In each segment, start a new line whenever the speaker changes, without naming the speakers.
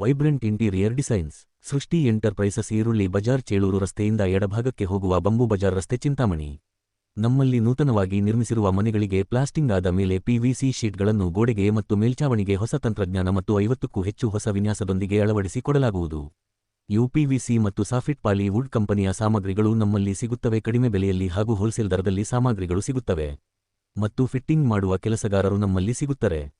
Vibrant interior designs. Srishti enterprises ಈರುಳ್ಳಿ ಬಜಾರ್ ಚೇಳೂರು ರಸ್ತೆಯಿಂದ ಎಡಭಾಗಕ್ಕೆ ಹೋಗುವ ಬಂಬು ಬಜಾರ್ ರಸ್ತೆ ಚಿಂತಾಮಣಿ. ನಮ್ಮಲ್ಲಿ ನೂತನವಾಗಿ ನಿರ್ಮಿಸಿರುವ ಮನೆಗಳಿಗೆ ಪ್ಲಾಸ್ಟಿಂಗ್ ಆದ ಮೇಲೆ ಪಿವಿಸಿ ಶೀಟ್ಗಳನ್ನು ಗೋಡೆಗೆ ಮತ್ತು ಮೇಲ್ಛಾವಣಿಗೆ ಹೊಸ ತಂತ್ರಜ್ಞಾನ ಮತ್ತು ಐವತ್ತಕ್ಕೂ ಹೆಚ್ಚು ಹೊಸ ವಿನ್ಯಾಸದೊಂದಿಗೆ ಅಳವಡಿಸಿ ಕೊಡಲಾಗುವುದು. ಯುಪಿವಿಸಿ ಮತ್ತು ಸಾಫಿಟ್ ಪಾಲಿ ವುಡ್ ಕಂಪನಿಯ ಸಾಮಗ್ರಿಗಳು ನಮ್ಮಲ್ಲಿ ಸಿಗುತ್ತವೆ. ಕಡಿಮೆ ಬೆಲೆಯಲ್ಲಿ ಹಾಗೂ ಹೋಲ್ಸೇಲ್ ದರದಲ್ಲಿ ಸಾಮಗ್ರಿಗಳು ಸಿಗುತ್ತವೆ. ಮತ್ತು ಫಿಟ್ಟಿಂಗ್ ಮಾಡುವ ಕೆಲಸಗಾರರು ನಮ್ಮಲ್ಲಿ ಸಿಗುತ್ತಾರೆ.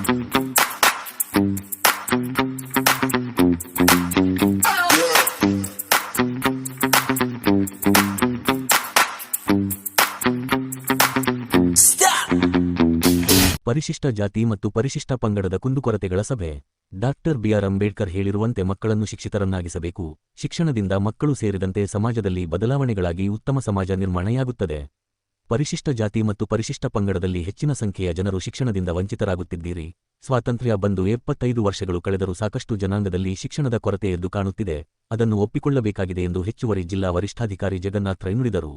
ಪರಿಶಿಷ್ಟ ಜಾತಿ ಮತ್ತು ಪರಿಶಿಷ್ಟ ಪಂಗಡದ ಕುಂದುಕೊರತೆಗಳ ಸಭೆ. Doctor B R. ಅಂಬೇಡ್ಕರ್ ಹೇಳಿರುವಂತೆ ಮಕ್ಕಳನ್ನು ಶಿಕ್ಷಿತರನ್ನಾಗಿಸಬೇಕು. ಶಿಕ್ಷಣದಿಂದ ಮಕ್ಕಳು ಸೇರಿದಂತೆ ಸಮಾಜದಲ್ಲಿ ಬದಲಾವಣೆಗಳಾಗಿ ಉತ್ತಮ ಸಮಾಜ ನಿರ್ಮಾಣೆಯಾಗುತ್ತದೆ. ಪರಿಶಿಷ್ಟ ಜಾತಿ ಮತ್ತು ಪರಿಶಿಷ್ಟ ಪಂಗಡದಲ್ಲಿ ಹೆಚ್ಚಿನ ಸಂಖ್ಯೆಯ ಜನರು ಶಿಕ್ಷಣದಿಂದ ವಂಚಿತರಾಗುತ್ತಿದ್ದೀರಿ. ಸ್ವಾತಂತ್ರ್ಯ ಬಂದು ಎಪ್ಪತ್ತೈದು ವರ್ಷಗಳು ಕಳೆದರೂ ಸಾಕಷ್ಟು ಜನಾಂಗದಲ್ಲಿ ಶಿಕ್ಷಣದ ಕೊರತೆ ಎದ್ದು ಕಾಣುತ್ತಿದೆ. ಅದನ್ನು ಒಪ್ಪಿಕೊಳ್ಳಬೇಕಾಗಿದೆ ಎಂದು ಹೆಚ್ಚುವರಿ ಜಿಲ್ಲಾ ವರಿಷ್ಠಾಧಿಕಾರಿ ಜಗನ್ನಾಥ್ ರೈ ನುಡಿದರು.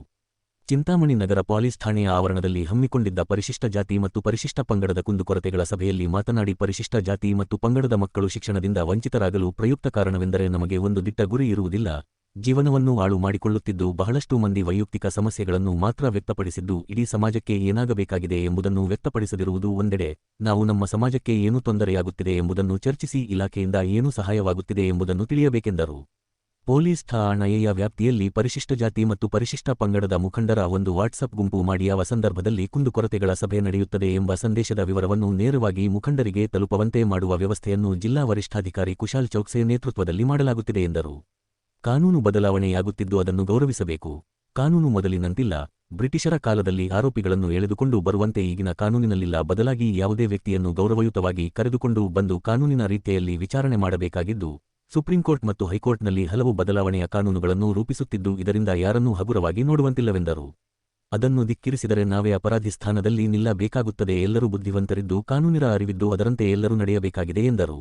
ಚಿಂತಾಮಣಿ ನಗರ ಪೊಲೀಸ್ ಠಾಣೆಯ ಆವರಣದಲ್ಲಿ ಹಮ್ಮಿಕೊಂಡಿದ್ದ ಪರಿಶಿಷ್ಟ ಜಾತಿ ಮತ್ತು ಪರಿಶಿಷ್ಟ ಪಂಗಡದ ಕುಂದುಕೊರತೆಗಳ ಸಭೆಯಲ್ಲಿ ಮಾತನಾಡಿ ಪರಿಶಿಷ್ಟ ಜಾತಿ ಮತ್ತು ಪಂಗಡದ ಮಕ್ಕಳು ಶಿಕ್ಷಣದಿಂದ ವಂಚಿತರಾಗಲು ಪ್ರಯುಕ್ತ ಕಾರಣವೆಂದರೆ ನಮಗೆ ಒಂದು ದಿಟ್ಟ ಗುರಿ ಇರುವುದಿಲ್ಲ. ಜೀವನವನ್ನು ಹಾಳು ಮಾಡಿಕೊಳ್ಳುತ್ತಿದ್ದು ಬಹಳಷ್ಟು ಮಂದಿ ವೈಯಕ್ತಿಕ ಸಮಸ್ಯೆಗಳನ್ನು ಮಾತ್ರ ವ್ಯಕ್ತಪಡಿಸಿದ್ದು ಇಡೀ ಸಮಾಜಕ್ಕೆ ಏನಾಗಬೇಕಾಗಿದೆ ಎಂಬುದನ್ನು ವ್ಯಕ್ತಪಡಿಸದಿರುವುದು ಒಂದೆಡೆ. ನಾವು ನಮ್ಮ ಸಮಾಜಕ್ಕೆ ಏನು ತೊಂದರೆಯಾಗುತ್ತಿದೆ ಎಂಬುದನ್ನು ಚರ್ಚಿಸಿ ಇಲಾಖೆಯಿಂದ ಏನು ಸಹಾಯವಾಗುತ್ತಿದೆ ಎಂಬುದನ್ನು ತಿಳಿಯಬೇಕೆಂದರು. ಪೊಲೀಸ್ ಠಾಣೆಯ ವ್ಯಾಪ್ತಿಯಲ್ಲಿ ಪರಿಶಿಷ್ಟ ಜಾತಿ ಮತ್ತು ಪರಿಶಿಷ್ಟ ಪಂಗಡದ ಮುಖಂಡರ ಒಂದು ವಾಟ್ಸಪ್ ಗುಂಪು ಮಾಡಿ ಯಾವ ಸಂದರ್ಭದಲ್ಲಿ ಕುಂದುಕೊರತೆಗಳ ಸಭೆ ನಡೆಯುತ್ತದೆ ಎಂಬ ಸಂದೇಶದ ವಿವರವನ್ನು ನೇರವಾಗಿ ಮುಖಂಡರಿಗೆ ತಲುಪುವಂತೆ ಮಾಡುವ ವ್ಯವಸ್ಥೆಯನ್ನು ಜಿಲ್ಲಾ ವರಿಷ್ಠಾಧಿಕಾರಿ ಕುಶಾಲ್ ಚೌಕ್ಸೆ ನೇತೃತ್ವದಲ್ಲಿ ಮಾಡಲಾಗುತ್ತಿದೆ ಎಂದರು. ಕಾನೂನು ಬದಲಾವಣೆಯಾಗುತ್ತಿದ್ದು ಅದನ್ನು ಗೌರವಿಸಬೇಕು. ಕಾನೂನು ಮೊದಲಿನಂತಿಲ್ಲ. ಬ್ರಿಟಿಷರ ಕಾಲದಲ್ಲಿ ಆರೋಪಿಗಳನ್ನು ಎಳೆದುಕೊಂಡು ಬರುವಂತೆ ಈಗಿನ ಕಾನೂನಿನಲ್ಲಿಲ್ಲ. ಬದಲಾಗಿ ಯಾವುದೇ ವ್ಯಕ್ತಿಯನ್ನು ಗೌರವಯುತವಾಗಿ ಕರೆದುಕೊಂಡು ಬಂದು ಕಾನೂನಿನ ರೀತಿಯಲ್ಲಿ ವಿಚಾರಣೆ ಮಾಡಬೇಕಾಗಿದ್ದು ಸುಪ್ರೀಂಕೋರ್ಟ್ ಮತ್ತು ಹೈಕೋರ್ಟ್ನಲ್ಲಿ ಹಲವು ಬದಲಾವಣೆಯ ಕಾನೂನುಗಳನ್ನು ರೂಪಿಸುತ್ತಿದ್ದು ಇದರಿಂದ ಯಾರನ್ನೂ ಹಗುರವಾಗಿ ನೋಡುವಂತಿಲ್ಲವೆಂದರು. ಅದನ್ನು ಧಿಕ್ಕಿರಿಸಿದರೆ ನಾವೇ ಅಪರಾಧಿ ಸ್ಥಾನದಲ್ಲಿ ನಿಲ್ಲಬೇಕಾಗುತ್ತದೆ. ಎಲ್ಲರೂ ಬುದ್ಧಿವಂತರಿದ್ದು ಕಾನೂನಿನ ಅರಿವಿದ್ದು ಅದರಂತೆ ಎಲ್ಲರೂ ನಡೆಯಬೇಕಾಗಿದೆ ಎಂದರು.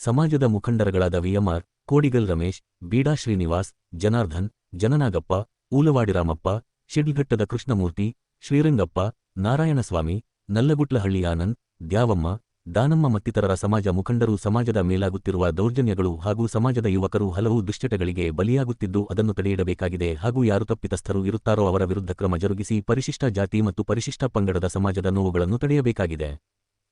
ಸಮಾಜದ ಮುಖಂಡರಗಳಾದ ವಿಎಂಆರ್ ಕೋಡಿಗಲ್ ರಮೇಶ್, ಬೀಡಾ ಶ್ರೀನಿವಾಸ್ ಜನಾರ್ಧನ್ ಜನನಾಗಪ್ಪ, ಊಲವಾಡಿ ರಾಮಪ್ಪ, ಶಿಡ್ಲಘಟ್ಟದ ಕೃಷ್ಣಮೂರ್ತಿ, ಶ್ರೀರಂಗಪ್ಪ, ನಾರಾಯಣಸ್ವಾಮಿ, ನಲ್ಲಗುಟ್ಲಹಳ್ಳಿ ಆನಂದ್, ದ್ಯಾವಮ್ಮ ದಾನಮ್ಮ ಮತ್ತಿತರರ ಸಮಾಜ ಮುಖಂಡರು ಸಮಾಜದ ಮೇಲಾಗುತ್ತಿರುವ ದೌರ್ಜನ್ಯಗಳು ಹಾಗೂ ಸಮಾಜದ ಯುವಕರು ಹಲವು ದುಶ್ಚಟಗಳಿಗೆ ಬಲಿಯಾಗುತ್ತಿದ್ದು ಅದನ್ನು ತಡೆಯಿಡಬೇಕಾಗಿದೆ ಹಾಗೂ ಯಾರು ತಪ್ಪಿತಸ್ಥರು ಇರುತ್ತಾರೋ ಅವರ ವಿರುದ್ಧ ಕ್ರಮ ಜರುಗಿಸಿ ಪರಿಶಿಷ್ಟ ಜಾತಿ ಮತ್ತು ಪರಿಶಿಷ್ಟ ಪಂಗಡದ ಸಮಾಜದ ನೋವುಗಳನ್ನು ತಡೆಯಬೇಕಾಗಿದೆ.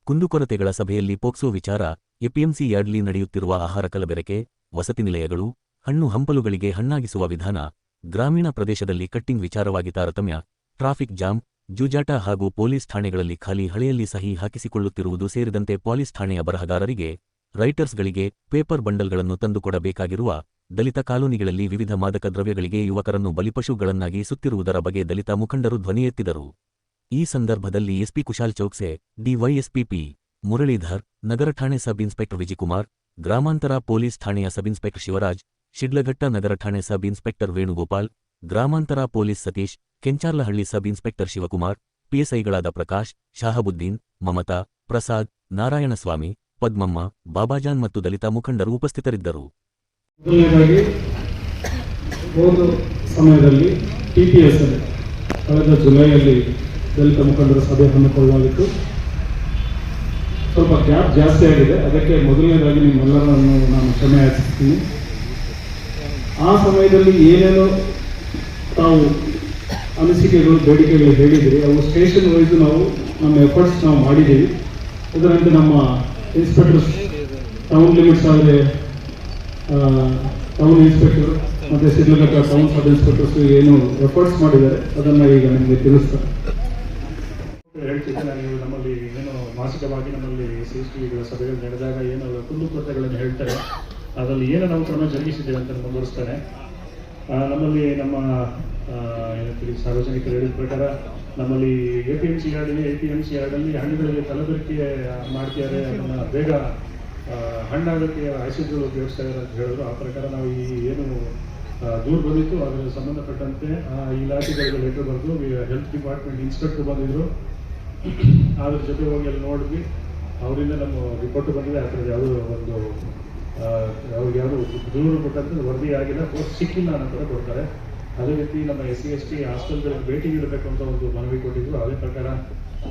ಕುಂದುಕೊರತೆಗಳ ಸಭೆಯಲ್ಲಿ ಪೋಕ್ಸೋ ವಿಚಾರ, ಎಪಿಎಂಸಿ ಯಾರ್ಡ್ಲಿ ನಡೆಯುತ್ತಿರುವ ಆಹಾರ ಕಲಬೆರಕೆ, ವಸತಿ ನಿಲಯಗಳು, ಹಣ್ಣು ಹಂಪಲುಗಳಿಗೆ ಹಣ್ಣಾಗಿಸುವ ವಿಧಾನ, ಗ್ರಾಮೀಣ ಪ್ರದೇಶದಲ್ಲಿ ಕಟ್ಟಿಂಗ್ ವಿಚಾರವಾಗಿ ತಾರತಮ್ಯ, ಟ್ರಾಫಿಕ್ ಜಾಮ್ ಜೂಜಾಟ ಹಾಗೂ ಪೊಲೀಸ್ ಠಾಣೆಗಳಲ್ಲಿ ಖಾಲಿ ಹಳೆಯಲ್ಲಿ ಸಹಿ ಹಾಕಿಸಿಕೊಳ್ಳುತ್ತಿರುವುದು ಸೇರಿದಂತೆ ಪೊಲೀಸ್ ಠಾಣೆಯ ಬರಹಗಾರರಿಗೆ, ರೈಟರ್ಸ್ಗಳಿಗೆ ಪೇಪರ್ ಬಂಡಲ್ಗಳನ್ನು ತಂದುಕೊಡಬೇಕಾಗಿರುವ ದಲಿತ ಕಾಲೋನಿಗಳಲ್ಲಿ ವಿವಿಧ ಮಾದಕ ದ್ರವ್ಯಗಳಿಗೆ ಯುವಕರನ್ನು ಬಲಿಪಶುಗಳನ್ನಾಗಿ ಸುತ್ತಿರುವುದರ ಬಗ್ಗೆ ದಲಿತ ಮುಖಂಡರು ಧ್ವನಿ ಎತ್ತಿದರು. ಈ ಸಂದರ್ಭದಲ್ಲಿ SP Kushal Chouksey, DYSP P Muralidhar, ನಗರ ಠಾಣೆ ಸಬ್ ಇನ್ಸ್ಪೆಕ್ಟರ್ ವಿಜಿಕುಮಾರ್, ಗ್ರಾಮಾಂತರ ಪೊಲೀಸ್ ಠಾಣೆಯ ಸಬ್ ಇನ್ಸ್ಪೆಕ್ಟರ್ ಶಿವರಾಜ್, ಶಿಡ್ಲಘಟ್ಟ ನಗರ ಠಾಣೆ ಸಬ್ ಇನ್ಸ್ಪೆಕ್ಟರ್ ವೇಣುಗೋಪಾಲ್, ಗ್ರಾಮಾಂತರ police Satish Kencharlahalli sub inspector Shivakumar, ಪಿಎಸ್ಐಗಳಾದ Prakash, Shahabuddin, Mamata, Prasad, Narayanaswamy, Padmamma, Babajan ಮತ್ತು ದಲಿತ ಮುಖಂಡರು ಉಪಸ್ಥಿತರಿದ್ದರು.
ಸಮಯದಲ್ಲಿ ಟಿಪಿಎಸ್ ಕಳೆದ ಜುಲೈಯಲ್ಲಿ ದಲಿತ ಮುಖಂಡರ ಸಭೆ ಹಮ್ಮಿಕೊಳ್ಳಲಾಗಿತ್ತು. ಸ್ವಲ್ಪ ಗ್ಯಾಪ್ ಜಾಸ್ತಿ ಆಗಿದೆ. ಅದಕ್ಕೆ ಮೊದಲನೇದಾಗಿ ನಿಮ್ಮೆಲ್ಲರನ್ನು ನಾನು ಕ್ಷಮೆ ಆ ಸಮಯದಲ್ಲಿ ಏನೇನು ತಾವು ಅನಿಸಿಕೆಗಳು ಬೇಡಿಕೆಗಳು ಹೇಳಿದಿರಿ ಅವು ಸ್ಟೇಷನ್ ವೈಸ್ ನಾವು ನಮ್ಮ ಎಫರ್ಟ್ಸ್ ನಾವು ಮಾಡಿದ್ದೀವಿ. ಅದರಂತೆ ನಮ್ಮ ಇನ್ಸ್ಪೆಕ್ಟರ್ ಟೌನ್ ಲಿಮಿಟ್ಸ್ ಆದರೆ ಟೌನ್ ಇನ್ಸ್ಪೆಕ್ಟರ್ ಮತ್ತು ಸಿದ್ಧಗಟ್ಟ ಟೌನ್ ಸಬ್ ಇನ್ಸ್ಪೆಕ್ಟರ್ಸ್ ಏನು ಎಫರ್ಟ್ಸ್ ಮಾಡಿದ್ದಾರೆ. ಅದನ್ನು ಈಗ ನಿಮಗೆ ತಿಳಿಸ್ತಾರೆ ಹೇಳ್ತಿದ್ದೆ ನಾನು ನಮ್ಮಲ್ಲಿ ಏನು ಮಾಸಿಕವಾಗಿ ನಮ್ಮಲ್ಲಿ ಸಿ ಎಸ್ ಟಿಗಳ ಸಭೆಗಳು ನಡೆದಾಗ ಏನು ಕುಂದುಕೊರತೆಗಳನ್ನು ಹೇಳ್ತಾರೆ. ಅದರಲ್ಲಿ ಏನು ನಾವು ಕ್ರಮ ಜರುಗಿಸಿದ್ದೇವೆ ಅಂತ ಮುಂದುವರಿಸ್ತಾನೆ ಆ, ನಮ್ಮಲ್ಲಿ ನಮ್ಮ ಏನಂತೀವಿ ಸಾರ್ವಜನಿಕರು ಹೇಳಿದ ಪ್ರಕಾರ ನಮ್ಮಲ್ಲಿ ಎ ಪಿ ಎಂ ಸಿ ಯಾರ್ಡಲ್ಲಿ ಎ ಪಿ ಎಂ ಸಿ ಯಾರ್ಡಲ್ಲಿ ಹಣ್ಣುಗಳಿಗೆ ಕಲಬೆರಕೆ ಮಾಡ್ತಿದ್ದಾರೆ ಅದನ್ನು ಬೇಗ ಹಣ್ಣಾಗೋಕ್ಕೆ ಆಸಿಡ್ಗಳು ಉಪಯೋಗಿಸ್ತಾ ಇದ್ದಾರೆ ಅಂತ ಹೇಳಿದ್ರು. ಆ ಪ್ರಕಾರ ನಾವು ಈ ಏನು ದೂರು ಬಂದಿತ್ತು. ಅದರ ಸಂಬಂಧಪಟ್ಟಂತೆ ಇಲಾಖೆಗಳಿಗೆ ಲೆಟರ್ ಬರೆದು ಹೆಲ್ತ್ ಡಿಪಾರ್ಟ್ಮೆಂಟ್ ಇನ್ಸ್ಪೆಕ್ಟರ್ ಬಂದಿದ್ರು. ಅದ್ರ ಜೊತೆ ಹೋಗಿ ಅಲ್ಲಿ ನೋಡಿದ್ವಿ. ಅವರಿಂದ ನಮ್ಮ ರಿಪೋರ್ಟ್ ಬಂದಿದೆ. ಆ ಥರದ್ದು ಯಾವುದೋ ಒಂದು ಅವ್ರಿಗೆ ಯಾರು ದೂರು ಕೊಟ್ಟಂತ, ವರದಿ ಆಗಿಲ್ಲ ಸಿಕ್ಕಿಲ್ಲ ಅನ್ನೋ ಥರ ಕೊಡ್ತಾರೆ. ಅದೇ ರೀತಿ ನಮ್ಮ ಎಸ್ ಸಿ, ಎಸ್ ಟಿ ಹಾಸ್ಟೆಲ್ಗಳಿಗೆ ಭೇಟಿ ನೀಡಬೇಕು ಅಂತ ಒಂದು ಮನವಿ ಕೊಟ್ಟಿದ್ರು. ಅದೇ ಪ್ರಕಾರ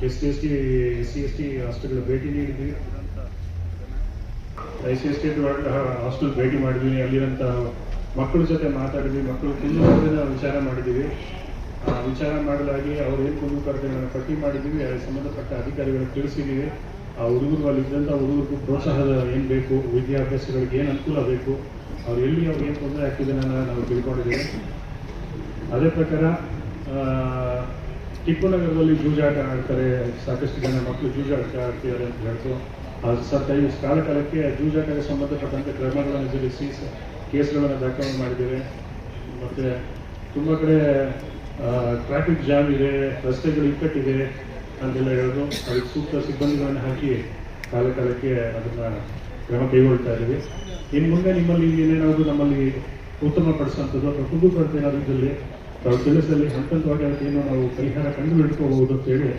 S C, S T, S C, S T ಹಾಸ್ಟೆಲ್ಗಳ ಭೇಟಿ ನೀಡಿದ್ವಿ. S C, S T hostel ಭೇಟಿ ಮಾಡಿದ್ವಿ. ಅಲ್ಲಿರಂತ ಮಕ್ಕಳ ಜೊತೆ ಮಾತಾಡಿದ್ವಿ. ಮಕ್ಕಳು ಕುಂದುಕೊರತೆನ ವಿಚಾರ ಮಾಡಿದ್ದೀವಿ. ವಿಚಾರ ಮಾಡಲಾಗಿ ಅವ್ರು ಏನು ಕುಂದುಕೊರತೆಗಳನ್ನು ಪಟ್ಟಿ ಮಾಡಿದ್ದೀವಿ. ಸಂಬಂಧಪಟ್ಟ ಅಧಿಕಾರಿಗಳಿಗೆ ತಿಳಿಸಿದ್ದೀವಿ. ಆ ಹುಡುಗರು ಅಲ್ಲಿದ್ದಂಥ ಹುಡುಗರಿಗೂ ಪ್ರೋತ್ಸಾಹದ ಏನು ಬೇಕು? ವಿದ್ಯಾಭ್ಯಾಸಗಳಿಗೆ ಏನು ಅನುಕೂಲ ಬೇಕು? ಅವ್ರು ಎಲ್ಲಿ ಅವ್ರಿಗೆ ಏನು ತೊಂದರೆ ಆಗ್ತಿದೆ ನಾವು ತಿಳ್ಕೊಂಡಿದ್ದೀವಿ. ಅದೇ ಪ್ರಕಾರ ಆ, ಟಿಪ್ಪು ನಗರದಲ್ಲಿ ಜೂಜಾಟ ಆಡ್ತಾರೆ. ಸಾಕಷ್ಟು ಜನ ಮಕ್ಕಳು ಜೂಜಾಟ ಆಡ್ತಿದ್ದಾರೆ ಅಂತ ಹೇಳ್ತು ಆ ಕೈ ಕಾಲ ಕಾಲಕ್ಕೆ ಜೂಜಾಟಕ್ಕೆ ಸಂಬಂಧಪಟ್ಟಂತೆ ಕ್ರಮಗಳನ್ನು ಜರುಗಿಸಿ ಕೇಸ್ಗಳನ್ನು ದಾಖಲು ಮಾಡಿದ್ದೇವೆ ಮತ್ತು ತುಂಬ ಕಡೆ ಟ್ರಾಫಿಕ್ ಜಾಮ್ ಇದೆ ರಸ್ತೆಗಳು ಇಕ್ಕಟ್ಟಿದೆ. ಅಂತೆಲ್ಲ ಹೇಳೋದು ಅದಕ್ಕೆ ಸೂಕ್ತ ಸಿಬ್ಬಂದಿಗಳನ್ನು ಹಾಕಿ ಕಾಲ ಕಾಲಕ್ಕೆ ಅದನ್ನು ಕ್ರಮ ಕೈಗೊಳ್ತಾ ಇದ್ದೀವಿ. ಇನ್ನು ಮುಂದೆ ನಿಮ್ಮಲ್ಲಿ ಏನೇನಾದರೂ ನಮ್ಮಲ್ಲಿ ಉತ್ತಮಪಡಿಸುವಂಥದ್ದು ಅಥವಾ ಕುಂದುಕೊರತೆ ಏನಾದರೂ ಇದ್ದಲ್ಲಿ ತಾವು ಹಂತ ಹಂತವಾಗಿ ಅದಕ್ಕೆ ಏನೋ ನಾವು ಪರಿಹಾರ ಕಂಡು ಹಿಡ್ಕೋಬಹುದು ಅಂತೇಳಿ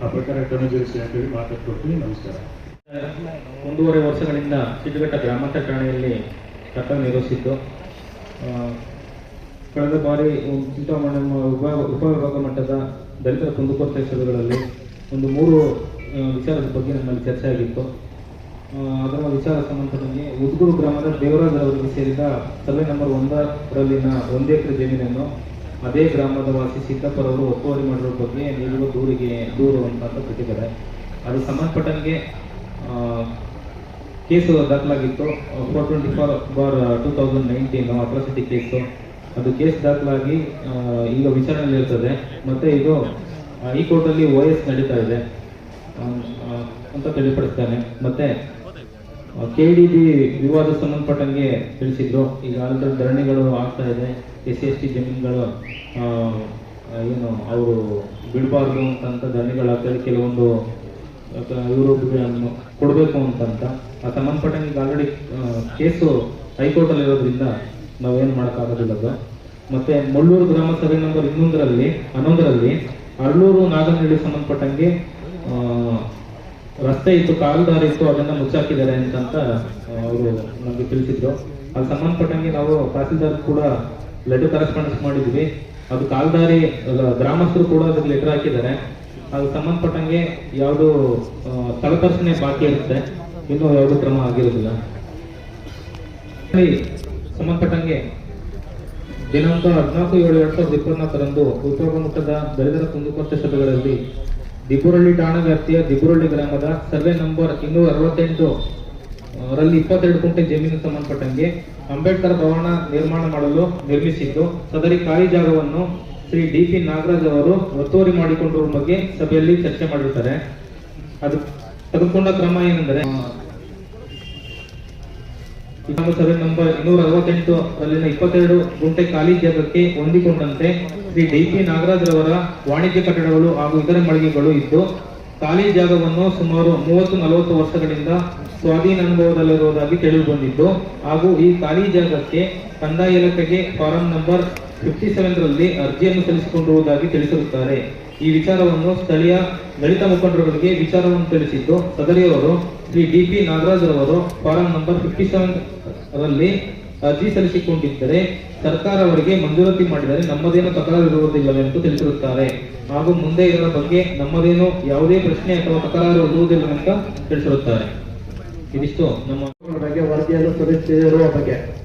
ಆ ಪ್ರಕಾರ ಕ್ರಮ ಜರುಗಿಸಿ ಅಂತೇಳಿ ಮಾತಾಡ್ಕೊಡ್ತೀನಿ ನಮಸ್ಕಾರ.
ಒಂದೂವರೆ ವರ್ಷಗಳಿಂದ ಸಿದ್ದಘಟ್ಟ ಗ್ರಾಮಾಂತರ ಠಾಣೆಯಲ್ಲಿ ಕರ್ತವ್ಯ ನಿರ್ವಹಿಸಿದ್ದು. ಕಳೆದ ಬಾರಿ ಚಿಂತಾಮಣಿ ವಿಭಾಗ ಉಪವಿಭಾಗ ಮಟ್ಟದ ದಲಿತರ ಕುಂದುಕೊರತೆ ಸಭೆಗಳಲ್ಲಿ ಒಂದು ಮೂರು ವಿಚಾರದ ಬಗ್ಗೆ ನಮ್ಮಲ್ಲಿ ಚರ್ಚೆ ಆಗಿತ್ತು. ಅದರ ವಿಚಾರ ಸಂಬಂಧದಲ್ಲಿ ಉದ್ಗೂರು ಗ್ರಾಮದ ದೇವರಾಜ್ ಅವರಿಗೆ ಸೇರಿದ ಸಭೆ ನಂಬರ್ ಒಂದರಲ್ಲಿನ ಒಂದು ಎಕರೆ ಜಮೀನನ್ನು ಅದೇ ಗ್ರಾಮದ ವಾಸಿ ಸಿದ್ದಪ್ಪರವರು ಒತ್ತುವರಿ ಮಾಡಿರೋ ಬಗ್ಗೆ ನೀಡುವ ದೂರಿಗೆ, ದೂರು ಅಂತ ಕೊಟ್ಟಿದ್ದಾರೆ. ಅದು ಸಂಬಂಧಪಟ್ಟಂಗೆ ಕೇಸು ದಾಖಲಾಗಿತ್ತು. Four twenty four bar two thousand nineteen atrocity case. ಅದು ಕೇಸ್ ದಾಖಲಾಗಿ ಈಗ ವಿಚಾರಣೆಯಲ್ಲಿ ಇರ್ತದೆ ಮತ್ತು ಇದು ಈ ಕೋರ್ಟಲ್ಲಿ ಓ ಎಸ್ ನಡೀತಾ ಇದೆ. ಅಂತ ತಿಳಿಪಡಿಸ್ತಾನೆ. ಮತ್ತೆ ಕೆ ಡಿ ಬಿ ವಿವಾದ ಸಂಬಂಧಪಟ್ಟಂಗೆ ತಿಳಿಸಿದ್ರು. ಈಗ ಆಲ್ರೆಡಿ ಧರಣಿಗಳು ಆಗ್ತಾ ಇದೆ. ಎಸ್ ಸಿ ಎಸ್ ಟಿ ಜಮೀನುಗಳು ಏನು, ಅವರು ಬಿಡಬಾರ್ದು ಅಂತಂತ ಧರಣಿಗಳಾಗ್ತಾ ಇದೆ ಕೆಲವೊಂದು ಇವರು ಕೊಡಬೇಕು ಅಂತಂತ. ಆ, ಸಂಬಂಧಪಟ್ಟಂಗೆ ಈಗ ಆಲ್ರೆಡಿ ಕೇಸು ಹೈಕೋರ್ಟಲ್ಲಿ ಇರೋದ್ರಿಂದ ನಾವೇನು ಮಾಡೋಕ್ಕಾಗೋದಿಲ್ಲ ಅದು. ಮತ್ತೆ ಮುಳ್ಳೂರು ಗ್ರಾಮ ಸಭೆ ನಂಬರ್ ಇನ್ನೊಂದರಲ್ಲಿ, ಹನ್ನೊಂದರಲ್ಲಿ ಅರ್ಳೂರು ನಾಗನಹಳ್ಳಿ ಸಂಬಂಧಪಟ್ಟಂಗೆ ರಸ್ತೆ ಇತ್ತು, ಕಾಲುದಾರಿ ಇತ್ತು ಅದನ್ನ ಮುಚ್ಚಾಕಿದ್ದಾರೆ ಅಂತಂತ ಅವರು ನಮಗೆ ತಿಳಿಸಿದ್ರು. ಅದು ಸಂಬಂಧಪಟ್ಟಂಗೆ ನಾವು ತಹಸೀಲ್ದಾರ್ ಕೂಡ ಲೆಟರ್ ಕರೆಸ್ಪಾಂಡೆನ್ಸ್ ಮಾಡಿದ್ವಿ. ಅದು ಕಾಲ್ದಾರಿ ಗ್ರಾಮಸ್ಥರು ಕೂಡ ಅದಕ್ಕೆ ಲೆಟರ್ ಹಾಕಿದ್ದಾರೆ. ಅದು ಸಂಬಂಧಪಟ್ಟಂಗೆ ಯಾವುದು ಸ್ಥಳದರ್ಶನೆ ಬಾಕಿ ಇರುತ್ತೆ. ಇನ್ನೂ ಯಾವುದು ಕ್ರಮ ಆಗಿರೋದಿಲ್ಲ. ಸಂಬಂಧಪಟ್ಟಂಗೆ ದಿನಾಂಕ ಹದಿನಾಲ್ಕು ಏಳು ಎರಡ್ ಸಾವಿರದ ಇಪ್ಪತ್ನಾಲ್ಕರಂದು ಮಟ್ಟದ ದಲಿತರ ಕುಂದುಕೊರತೆ ಸಭೆಗಳಲ್ಲಿ ದಿಬ್ಬುರಳ್ಳಿ ಠಾಣಾ ವ್ಯಾಪ್ತಿಯ ದಿಬ್ಬುರಳ್ಳಿ ಗ್ರಾಮದ ಸರ್ವೆ ನಂಬರ್ ಇನ್ನೂರ ಅರವತ್ತೆಂಟು ರಲ್ಲಿ ಇಪ್ಪತ್ತೆರಡು ಕುಂಟೆ ಜಮೀನು ಸಂಬಂಧಪಟ್ಟಂಗೆ ಅಂಬೇಡ್ಕರ್ ಭವನ ನಿರ್ಮಾಣ ಮಾಡಲು ನಿರ್ಮಿಸಿದ್ದು, ಸದರಿ ಖಾಲಿ ಜಾಗವನ್ನು ಶ್ರೀ ಡಿ ಪಿ ನಾಗರಾಜ್ ಅವರು ಒತ್ತುವರಿ ಮಾಡಿಕೊಂಡಿರುವ ಬಗ್ಗೆ ಸಭೆಯಲ್ಲಿ ಚರ್ಚೆ ಮಾಡಿರ್ತಾರೆ. ಅದು ತೆಗೆದುಕೊಂಡ ಕ್ರಮ ಏನೆಂದರೆ ಸಭೆ ನಂಬರ್ ಇನ್ನೂರ ಅರವತ್ತೆಂಟು ಅಲ್ಲಿನ ಇಪ್ಪತ್ತೆರಡು ಗುಂಟೆ ಖಾಲಿ ಜಾಗಕ್ಕೆ ಹೊಂದಿಕೊಂಡಂತೆ ಶ್ರೀ ಡಿ ಪಿ ನಾಗರಾಜ್ರವರ ವಾಣಿಜ್ಯ ಕಟ್ಟಡಗಳು ಹಾಗೂ ಇತರ ಮಳಿಗೆಗಳು ಇದ್ದು, ಖಾಲಿ ಜಾಗವನ್ನು ಸುಮಾರು ಮೂವತ್ತು ನಲವತ್ತು ವರ್ಷಗಳಿಂದ ಸ್ವಾಧೀನ ಅನುಭವದಲ್ಲಿರುವುದಾಗಿ ತಿಳಿದು ಬಂದಿದ್ದು ಹಾಗೂ ಈ ಖಾಲಿ ಜಾಗಕ್ಕೆ ಕಂದಾಯ ಇಲಾಖೆಗೆ ಫಾರಂ ನಂಬರ್ ಫಿಫ್ಟಿ ಸೆವೆನ್ ರಲ್ಲಿ ಅರ್ಜಿಯನ್ನು ಸಲ್ಲಿಸಿಕೊಂಡಿರುವುದಾಗಿ ತಿಳಿಸಿರುತ್ತಾರೆ. ಈ ವಿಚಾರವನ್ನು ಸ್ಥಳೀಯ ದಲಿತ ಮುಖಂಡರುಗಳಿಗೆ ವಿಚಾರವನ್ನು ತಿಳಿಸಿದ್ದು ಸದರಿಯವರು ಶ್ರೀ ಡಿ ಪಿ ನಾಗರಾಜ್ ರವರು ಫಾರಂ ನಂಬರ್ ಫಿಫ್ಟಿ ಸೆವೆನ್ ರಲ್ಲಿ ಅರ್ಜಿ ಸಲ್ಲಿಸಿಕೊಂಡಿದ್ದರೆ ಸರ್ಕಾರ ಅವರಿಗೆ ಮಂಜೂರಾತಿ ಮಾಡಿದರೆ ನಮ್ಮದೇನು ತಕರಾರು ಇರುವುದಿಲ್ಲವೆಂದು ತಿಳಿಸಿರುತ್ತಾರೆ. ಹಾಗೂ ಮುಂದೆ ಇದರ ಬಗ್ಗೆ ನಮ್ಮದೇನು ಯಾವುದೇ ಪ್ರಶ್ನೆ ಅಥವಾ ತಕರಾರು ಇರುವುದಿಲ್ಲವೆಂತ ತಿಳಿಸಿರುತ್ತಾರೆ. ಇದಿಷ್ಟು ನಮ್ಮ
ಬಗ್ಗೆ ವರದಿಯನ್ನು ಸಲ್ಲಿಸಿರುವ ಬಗ್ಗೆ.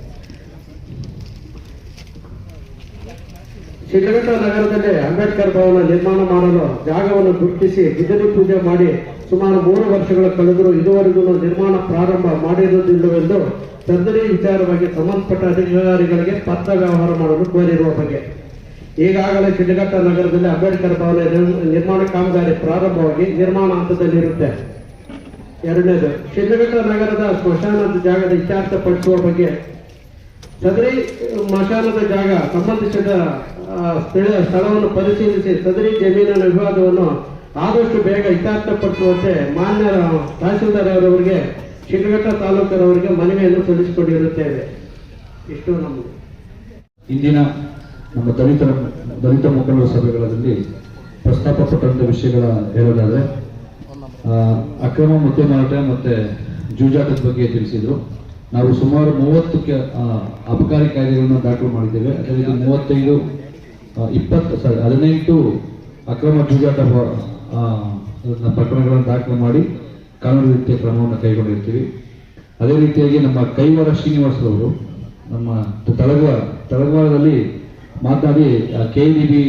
ಶಿಡ್ಲಘಟ್ಟ ನಗರದಲ್ಲಿ ಅಂಬೇಡ್ಕರ್ ಭವನ ನಿರ್ಮಾಣ ಮಾಡಲು ಜಾಗವನ್ನು ಗುರುತಿಸಿ ಬಿಜಲಿ ಪೂಜೆ ಮಾಡಿ ಸುಮಾರು ಮೂರು ವರ್ಷಗಳು ಕಳೆದರೂ ಇದುವರೆಗೂ ನಿರ್ಮಾಣ ಪ್ರಾರಂಭ ಮಾಡಿರುವುದಿಲ್ಲವೆಂದು ಸದರಿ ವಿಚಾರವಾಗಿ ಸಂಬಂಧಪಟ್ಟ ಅಧಿಕಾರಿಗಳಿಗೆ ಪತ್ರ ವ್ಯವಹಾರ ಮಾಡಲು ಕೋರಿರುವ ಬಗ್ಗೆ. ಈಗಾಗಲೇ ಶಿಡ್ಲಘಟ್ಟ ನಗರದಲ್ಲಿ ಅಂಬೇಡ್ಕರ್ ಭವನ ನಿರ್ಮಾಣ ಕಾಮಗಾರಿ ಪ್ರಾರಂಭವಾಗಿ ನಿರ್ಮಾಣ ಹಂತದಲ್ಲಿರುತ್ತೆ ಎರಡನೇದು ಶಿಡ್ಲಘಟ್ಟ ನಗರದ ಸ್ಮಶಾನದ ಜಾಗದ ಇತ್ಯರ್ಥಪಡಿಸುವ ಬಗ್ಗೆ ಸದರಿ ಸ್ಮಶಾನದ ಜಾಗ, ಸಂಬಂಧಿಸಿದ ಸ್ಥಳ ಸ್ಥಳವನ್ನು ಪರಿಶೀಲಿಸಿ ಸದರಿ ಜಮೀನಿನ ವಿವಾದವನ್ನು ಆದಷ್ಟು ಬೇಗ ಇತ್ಯರ್ಥಪಡಿಸುವಂತೆ ಮಾನ್ಯ ತಹಸೀಲ್ದಾರ್ ಅವರವರಿಗೆ ಶಿಡ್ಲಘಟ್ಟ ತಾಲೂಕರವರಿಗೆ ಮನವಿಯನ್ನು ಸಲ್ಲಿಸಿಕೊಂಡಿರುತ್ತೇವೆ. ಇಷ್ಟು ನಮ್ಮ
ಇಂದಿನ ನಮ್ಮ ದಲಿತರ, ದಲಿತ ಮುಖಂಡರ ಸಭೆಗಳಲ್ಲಿ ಪ್ರಸ್ತಾಪಪಟ್ಟಂತ ವಿಷಯಗಳ ಹೇಳೋದಾದ್ರೆ ಅಕ್ರಮ ಮದ್ಯ ಮಾರಾಟ ಮತ್ತೆ ಜೂಜಾಟದ ಬಗ್ಗೆ ತಿಳಿಸಿದ್ರು. ನಾವು ಸುಮಾರು ಮೂವತ್ತು ಅಬಕಾರಿ ಕಾಯ್ದೆಗಳನ್ನು ದಾಖಲು ಮಾಡಿದ್ದೇವೆ. ಅದೇ ರೀತಿ ಮೂವತ್ತೈದು ಇಪ್ಪತ್ತು ಸಾರಿ ಹದಿನೆಂಟು ಅಕ್ರಮ ಜೂಜಾಟ ಪ್ರಕರಣಗಳನ್ನು ದಾಖಲು ಮಾಡಿ ಕಾನೂನು ರೀತಿಯ ಕ್ರಮವನ್ನು ಕೈಗೊಂಡಿರ್ತೀವಿ. ಅದೇ ರೀತಿಯಾಗಿ ನಮ್ಮ ಕೈವಾರ ಶ್ರೀನಿವಾಸರವರು ನಮ್ಮ ತಳಗ ತಳಗವಾರದಲ್ಲಿ ಮಾತನಾಡಿ ಕೆ ಡಿ ಬಿ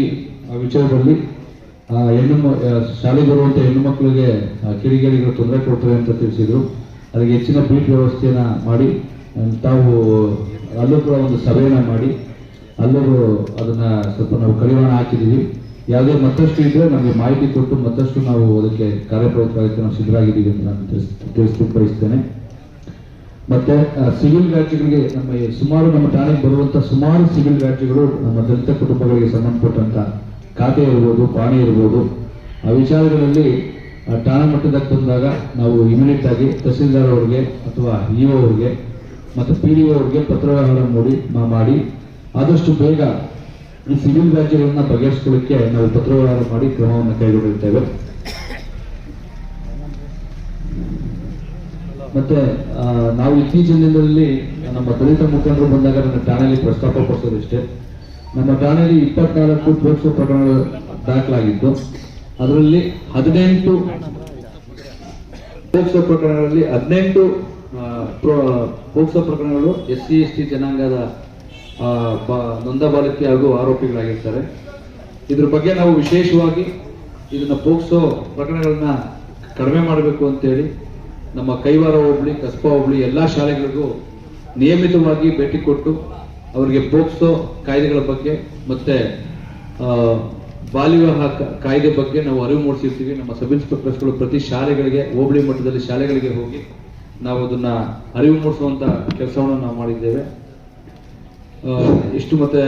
ವಿಚಾರದಲ್ಲಿ ಹೆಣ್ಣು ಶಾಲೆಗೆ ಬರುವಂಥ ಹೆಣ್ಣು ಮಕ್ಕಳಿಗೆ ಕಿಡಿಗೇಡಿಗಳು ತೊಂದರೆ ಕೊಡ್ತಾರೆ ಅಂತ ತಿಳಿಸಿದ್ರು. ಅದಕ್ಕೆ ಹೆಚ್ಚಿನ ಬೀಟ್ ವ್ಯವಸ್ಥೆಯನ್ನ ಮಾಡಿ ತಾವು ಅಲ್ಲೂ ಕೂಡ ಒಂದು ಸಭೆಯನ್ನ ಮಾಡಿ, ಅಲ್ಲೂ ಅದನ್ನ ಸ್ವಲ್ಪ ನಾವು ಕಡಿವಾಣ ಹಾಕಿದ್ದೀವಿ. ಯಾವುದೇ ಮತ್ತಷ್ಟು ಇದ್ರೆ ನಮಗೆ ಮಾಹಿತಿ ಕೊಟ್ಟು ಮತ್ತಷ್ಟು ನಾವು ಅದಕ್ಕೆ ಕಾರ್ಯಪ್ರವೃತ್ತಕ್ಕೆ ನಾವು ಸಿದ್ಧರಾಗಿದ್ದೀವಿ ಅಂತ ನಾನು ತಿಳಿಸ್ ತಿಳಿಸ್ಲಿಕ್ಕೆ ಬಯಸ್ತೇನೆ. ಮತ್ತೆ ಸಿವಿಲ್ ವ್ಯಾಜ್ಯಗಳಿಗೆ ನಮ್ಮ ಸುಮಾರು ನಮ್ಮ ಠಾಣೆಗೆ ಬರುವಂತ ಸುಮಾರು ಸಿವಿಲ್ ವ್ಯಾಜ್ಯಗಳು ನಮ್ಮ ದಲಿತ ಕುಟುಂಬಗಳಿಗೆ ಸಂಬಂಧಪಟ್ಟಂತ ಖಾತೆ ಇರ್ಬೋದು, ಪಾಣಿ ಇರ್ಬೋದು, ಆ ವಿಚಾರಗಳಲ್ಲಿ ಠಾಣಾ ಮಟ್ಟದಾಗ ಬಂದಾಗ ನಾವು ಇಮಿಡಿಯೇಟ್ ಆಗಿ ತಹಸೀಲ್ದಾರ್ ಅವರಿಗೆ ಅಥವಾ ಇಒ ಅವರಿಗೆ ಮತ್ತು ಪಿ ಡಿ ಅವರಿಗೆ ಪತ್ರ ವ್ಯವಹಾರ ಮಾಡಿ ಮಾಡಿ ಆದಷ್ಟು ಬೇಗ ಈ ಸಿವಿಲ್ ವ್ಯಾಜ್ಯಗಳನ್ನ ಬಗೆಹರಿಸ್ಕೊಳ್ಳಿಕ್ಕೆ ನಾವು ಪತ್ರ ಮಾಡಿ ಕ್ರಮವನ್ನು ಕೈಗೊಂಡಿರ್ತೇವೆ ಮತ್ತೆ ನಾವು ಇತ್ತೀಚಿನ ದಿನದಲ್ಲಿ ನಮ್ಮ ದಲಿತ ಮುಖಂಡರು ಬಂದಾಗ ನನ್ನ ಠಾಣೆಯಲ್ಲಿ ಪ್ರಸ್ತಾಪ ಪಡಿಸೋದಿಷ್ಟೇ ನಮ್ಮ ಠಾಣೆಯಲ್ಲಿ ಇಪ್ಪತ್ನಾಲ್ಕು ಪ್ರಕರಣಗಳು ದಾಖಲಾಗಿದ್ದು. ಅದರಲ್ಲಿ ಹದಿನೆಂಟು ಪೋಕ್ಸೋ ಪ್ರಕರಣಗಳಲ್ಲಿ ಹದಿನೆಂಟು ಪೋಕ್ಸೋ ಪ್ರಕರಣಗಳು ಎಸ್ ಸಿ ಎಸ್ ಟಿ ಜನಾಂಗದ ಆ, ಬ- ನೊಂದ ಬಾಲಕಿ ಹಾಗೂ ಆರೋಪಿಗಳಾಗಿರ್ತಾರೆ. ಇದ್ರ ಬಗ್ಗೆ ನಾವು ವಿಶೇಷವಾಗಿ ಇದನ್ನ ಪೋಕ್ಸೋ ಪ್ರಕರಣಗಳನ್ನ ಕಡಿಮೆ ಮಾಡಬೇಕು ಅಂತೇಳಿ ನಮ್ಮ ಕೈವಾರ ಹೋಬಳಿ ಕಸ್ಬಾ ಹೋಬಳಿ ಎಲ್ಲಾ ಶಾಲೆಗಳಿಗೂ ನಿಯಮಿತವಾಗಿ ಭೇಟಿ ಕೊಟ್ಟು ಅವರಿಗೆ ಪೋಕ್ಸೋ ಕಾಯ್ದೆಗಳ ಬಗ್ಗೆ ಮತ್ತೆ ಬಾಲ್ಯ ವಿವಾಹ ಕಾಯ್ದೆ ಬಗ್ಗೆ ನಾವು ಅರಿವು ಮೂಡಿಸಿರ್ತೀವಿ. ನಮ್ಮ ಸಬ್ ಇನ್ಸ್ಪೆಕ್ಟರ್ಸ್ಗಳು ಪ್ರತಿ ಶಾಲೆಗಳಿಗೆ, ಹೋಬಳಿ ಮಟ್ಟದಲ್ಲಿ ಶಾಲೆಗಳಿಗೆ ಹೋಗಿ ನಾವು ಅದನ್ನ ಅರಿವು ಮೂಡಿಸುವಂತ ಕೆಲಸವನ್ನು ನಾವು ಮಾಡಿದ್ದೇವೆ. ಇಷ್ಟು ಮತ್ತೆ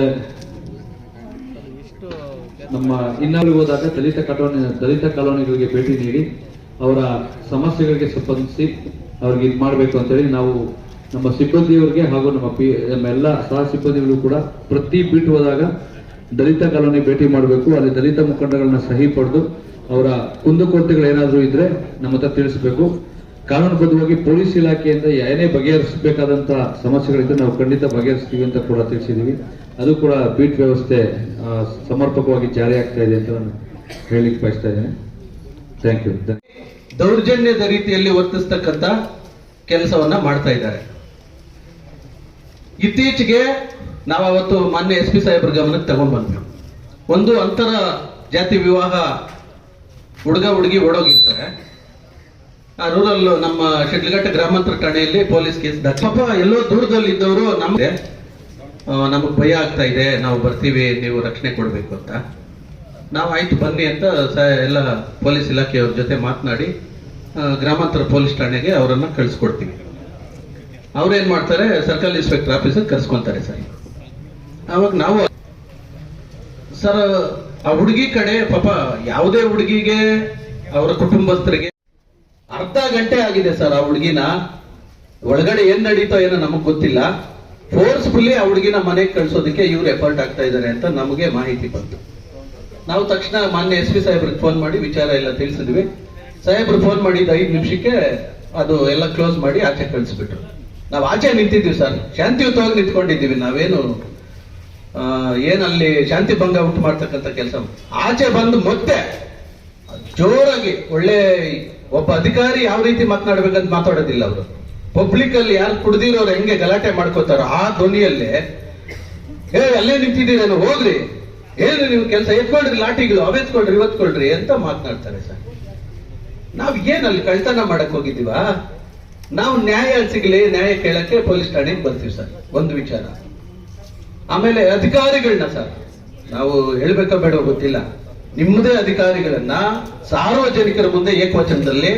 ನಮ್ಮ ಇನ್ನಾಳಿಗೆ ಹೋದಾಗ ದಲಿತ ಕಾಲೋನಿ ದಲಿತ ಕಾಲೋನಿಗಳಿಗೆ ಭೇಟಿ ನೀಡಿ ಅವರ ಸಮಸ್ಯೆಗಳಿಗೆ ಸಂಬಂಧಿಸಿ ಅವ್ರಿಗೆ ಇದು ಮಾಡಬೇಕು ಅಂತೇಳಿ ನಾವು ನಮ್ಮ ಸಿಬ್ಬಂದಿಯವರಿಗೆ ಹಾಗೂ ನಮ್ಮ ಪಿ, ನಮ್ಮ ಎಲ್ಲ ಸಹ ಸಿಬ್ಬಂದಿಗಳು ಕೂಡ ಪ್ರತಿ ಬೀಟ್ ಹೋದಾಗ ದಲಿತ ಕಾಲೋನಿ ಭೇಟಿ ಮಾಡಬೇಕು, ಅಲ್ಲಿ ದಲಿತ ಮುಖಂಡಗಳನ್ನ ಸಹಿ ಪಡೆದು ಅವರ ಕುಂದುಕೊರತೆಗಳು ಏನಾದರೂ ಇದ್ರೆ ನಮ್ಮ ಹತ್ರ ತಿಳಿಸಬೇಕು. ಕಾನೂನುಬದ್ಧವಾಗಿ ಪೊಲೀಸ್ ಇಲಾಖೆಯಿಂದ ಏನೇ ಬಗೆಹರಿಸಬೇಕಾದಂತಹ ಸಮಸ್ಯೆಗಳಿದ್ರೆ ನಾವು ಖಂಡಿತ ಬಗೆಹರಿಸ್ತೀವಿ ಅಂತ ಕೂಡ ತಿಳಿಸಿದೀವಿ. ಅದು ಕೂಡ ಬೀಟ್ ವ್ಯವಸ್ಥೆ ಸಮರ್ಪಕವಾಗಿ ಜಾರಿ ಆಗ್ತಾ ಇದೆ ಅಂತ ನಾನು ಹೇಳಿಕ್ ಬಯಸ್ತಾ ಇದ್ದೇನೆ. ಥ್ಯಾಂಕ್ ಯು
ದೌರ್ಜನ್ಯದ ರೀತಿಯಲ್ಲಿ ವರ್ತಿಸ್ತಕ್ಕಂಥ ಕೆಲಸವನ್ನ ಮಾಡ್ತಾ ಇದ್ದಾರೆ. ಇತ್ತೀಚೆಗೆ ನಾವು ಅವತ್ತು ಮಾನ್ಯ ಎಸ್ ಪಿ ಸಾಹೇಬ್ರ ಗಮನಕ್ಕೆ ತಗೊಂಡ್ ಬಂದ್ವಿ ಒಂದು ಅಂತರ ಜಾತಿ ವಿವಾಹ ಹುಡುಗ ಹುಡುಗಿ ಓಡೋಗಿರ್ತಾರೆ. ಆ ರೂರಲ್ ನಮ್ಮ ಶಿಡ್ಲಘಟ್ಟ ಗ್ರಾಮಾಂತರ ಠಾಣೆಯಲ್ಲಿ ಪೊಲೀಸ್ ಕೇಸ್ ಪಾಪ ಎಲ್ಲೋ ದೂರದಲ್ಲಿ ಇದ್ದವರು ನಮ್ಗೆ ನಮಗೆ ಭಯ ಆಗ್ತಾ ಇದೆ, ನಾವು ಬರ್ತೀವಿ, ನೀವು ರಕ್ಷಣೆ ಕೊಡ್ಬೇಕು ಅಂತ. ನಾವು ಆಯ್ತು ಬನ್ನಿ ಅಂತ ಎಲ್ಲ ಪೊಲೀಸ್ ಇಲಾಖೆಯವ್ರ ಜೊತೆ ಮಾತನಾಡಿ ಗ್ರಾಮಾಂತರ ಪೊಲೀಸ್ ಠಾಣೆಗೆ ಅವರನ್ನ ಕಳಿಸ್ಕೊಡ್ತೀವಿ. ಅವ್ರೇನ್ ಮಾಡ್ತಾರೆ, ಸರ್ಕಲ್ ಇನ್ಸ್ಪೆಕ್ಟರ್ ಆಫೀಸಿಗೆ ಕರ್ಸ್ಕೊಂತಾರೆ ಸರ್. ಅವಾಗ ನಾವು ಸರ್, ಆ ಹುಡುಗಿ ಕಡೆ ಪಾಪ ಯಾವುದೇ ಹುಡುಗಿಗೆ ಅವರ ಕುಟುಂಬಸ್ಥರಿಗೆ ಅರ್ಧ ಗಂಟೆ ಆಗಿದೆ ಸರ್ ಆ ಹುಡುಗಿನ. ಒಳಗಡೆ ಏನ್ ನಡೀತೋ ಏನೋ ನಮಗ್ ಗೊತ್ತಿಲ್ಲ. ಫೋರ್ಸ್ಫುಲ್ಲಿ ಆ ಹುಡುಗಿನ ಮನೆಗೆ ಕಳ್ಸೋದಕ್ಕೆ ಇವ್ರು ಎಫರ್ಟ್ ಆಗ್ತಾ ಇದ್ದಾರೆ ಅಂತ ನಮಗೆ ಮಾಹಿತಿ ಬಂತು. ನಾವು ತಕ್ಷಣ ಮಾನ್ಯ ಎಸ್ ಪಿ ಸಾಹೇಬ್ರಿಗೆ ಫೋನ್ ಮಾಡಿ ವಿಚಾರ ಎಲ್ಲ ತಿಳಿಸಿದ್ವಿ. ಸಾಹೇಬ್ರು ಫೋನ್ ಮಾಡಿದ ಐದು ನಿಮಿಷಕ್ಕೆ ಅದು ಎಲ್ಲ ಕ್ಲೋಸ್ ಮಾಡಿ ಆಚೆ ಕಳಿಸ್ಬಿಟ್ರು. ನಾವು ಆಚೆ ನಿಂತಿದ್ವಿ ಸರ್. ಶಾಂತಿಯುತವಾಗಿ ನಿಂತ್ಕೊಂಡಿದ್ದೀವಿ. ನಾವೇನು ಏನಲ್ಲಿ ಶಾಂತಿ ಭಂಗ ಉಂಟು ಮಾಡ್ತಕ್ಕಂಥ ಕೆಲಸ ಆಚೆ ಬಂದು ಮತ್ತೆ ಜೋರಾಗಿ ಒಳ್ಳೆ ಒಬ್ಬ ಅಧಿಕಾರಿ ಯಾವ ರೀತಿ ಮಾತನಾಡ್ಬೇಕಂತ ಮಾತಾಡೋದಿಲ್ಲ ಅವರು. ಪಬ್ಲಿಕ್ ಅಲ್ಲಿ ಯಾರು ಕುಡ್ದಿರೋರು ಹೆಂಗೆ ಗಲಾಟೆ ಮಾಡ್ಕೋತಾರೋ ಆ ಧ್ವನಿಯಲ್ಲೇ, ಏ, ಅಲ್ಲೇ ನಿಂತಿದ್ದೀರೇನು ಹೋಗ್ರಿ. ಏನು ನೀವು ಕೆಲಸ? ಎತ್ಕೊಳ್ರಿ ಲಾಟಿಗಳು ಅವೆತ್ಕೊಳ್ರಿ ಇವತ್ಕೊಳ್ರಿ ಅಂತ ಮಾತನಾಡ್ತಾರೆ ಸರ್. ನಾವ್ ಏನಲ್ಲಿ ಕಳ್ತನ ಮಾಡಕ್ ಹೋಗಿದ್ದೀವ? ನಾವು ನ್ಯಾಯ ಸಿಗಲಿ, ನ್ಯಾಯ ಕೇಳಕ್ಕೆ ಪೊಲೀಸ್ ಠಾಣೆಗೆ ಬರ್ತೀವಿ ಸರ್. ಒಂದು ವಿಚಾರ. ಆಮೇಲೆ ಅಧಿಕಾರಿಗಳನ್ನ ಸರ್, ನಾವು ಹೇಳ್ಬೇಕೋ ಬೇಡ ಗೊತ್ತಿಲ್ಲ. ನಿಮ್ಮದೇ ಅಧಿಕಾರಿಗಳನ್ನ ಸಾರ್ವಜನಿಕರ ಮುಂದೆ ಏಕವಚನದಲ್ಲಿ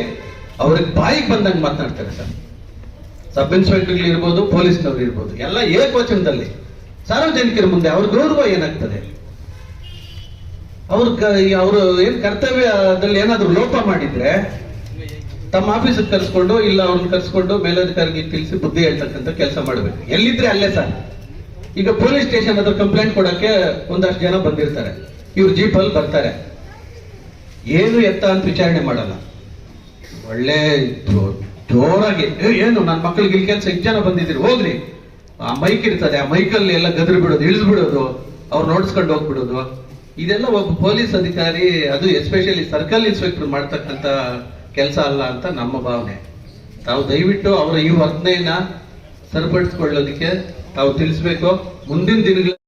ಅವ್ರಿಗೆ ಬಾಯಿಗೆ ಬಂದಂಗೆ ಮಾತನಾಡ್ತಾರೆ ಸರ್. ಸಬ್ ಇನ್ಸ್ಪೆಕ್ಟರ್ ಇರ್ಬೋದು, ಪೊಲೀಸ್ನವ್ರು ಇರ್ಬೋದು, ಎಲ್ಲ ಏಕವಚನದಲ್ಲಿ ಸಾರ್ವಜನಿಕರ ಮುಂದೆ ಅವ್ರ ಗೌರವ ಏನಾಗ್ತದೆ? ಅವ್ರ ಅವರು ಏನ್ ಕರ್ತವ್ಯದಲ್ಲಿ ಏನಾದ್ರು ಲೋಪ ಮಾಡಿದ್ರೆ ತಮ್ಮ ಆಫೀಸಿಗೆ ಕರ್ಸ್ಕೊಂಡು ಇಲ್ಲ ಅವ್ರನ್ನ ಕರ್ಸ್ಕೊಂಡು ಮೇಲಧಿಕಾರಿಗೆ ತಿಳಿಸಿ ಬುದ್ಧಿ ಹೇಳ್ತಕ್ಕಂಥ ಕೆಲಸ ಮಾಡ್ಬೇಕು. ಎಲ್ಲಿದ್ರೆ ಅಲ್ಲೇ ಸರ್ ಈಗ ಪೊಲೀಸ್ ಸ್ಟೇಷನ್ ಹತ್ರ ಕಂಪ್ಲೇಂಟ್ ಕೊಡಕ್ಕೆ ಒಂದಷ್ಟು ಜನ ಬಂದಿರ್ತಾರೆ. ಇವ್ರು ಜೀಪಲ್ಲಿ ಬರ್ತಾರೆ. ಏನು ಎತ್ತ ಅಂತ ವಿಚಾರಣೆ ಮಾಡಲ್ಲ. ಒಳ್ಳೆ ಜೋರಾಗಿ "ಏ, ಏನು ನನ್ನ ಮಕ್ಕಳಿಗೆ ಇಲ್ಲಿ ಕೆಲಸ ಇಷ್ಟು ಜನ ಬಂದಿದ್ದೀರಿ ಹೋಗ್ರಿ. ಆ ಮೈಕ್ ಇರ್ತದೆ ಆ ಮೈಕಲ್ಲಿ ಎಲ್ಲ ಗದ್ರು ಬಿಡೋದು ಇಳಿದು ಬಿಡೋದು ಅವ್ರು ನೋಡ್ಸ್ಕೊಂಡು ಹೋಗ್ಬಿಡೋದು. ಇದೆಲ್ಲ ಒಬ್ಬ ಪೊಲೀಸ್ ಅಧಿಕಾರಿ ಅದು ಎಸ್ಪೆಷಲಿ ಸರ್ಕಲ್ ಇನ್ಸ್ಪೆಕ್ಟರ್ ಮಾಡ್ತಕ್ಕಂಥ ಕೆಲಸ ಅಲ್ಲ ಅಂತ ನಮ್ಮ ಭಾವನೆ. ತಾವು ದಯವಿಟ್ಟು ಅವರ ಈ ವರ್ತನೆಯನ್ನ ಸರಿಪಡಿಸ್ಕೊಳ್ಳೋದಕ್ಕೆ ತಾವು ತಿಳಿಸಬೇಕು. ಮುಂದಿನ ದಿನಗಳ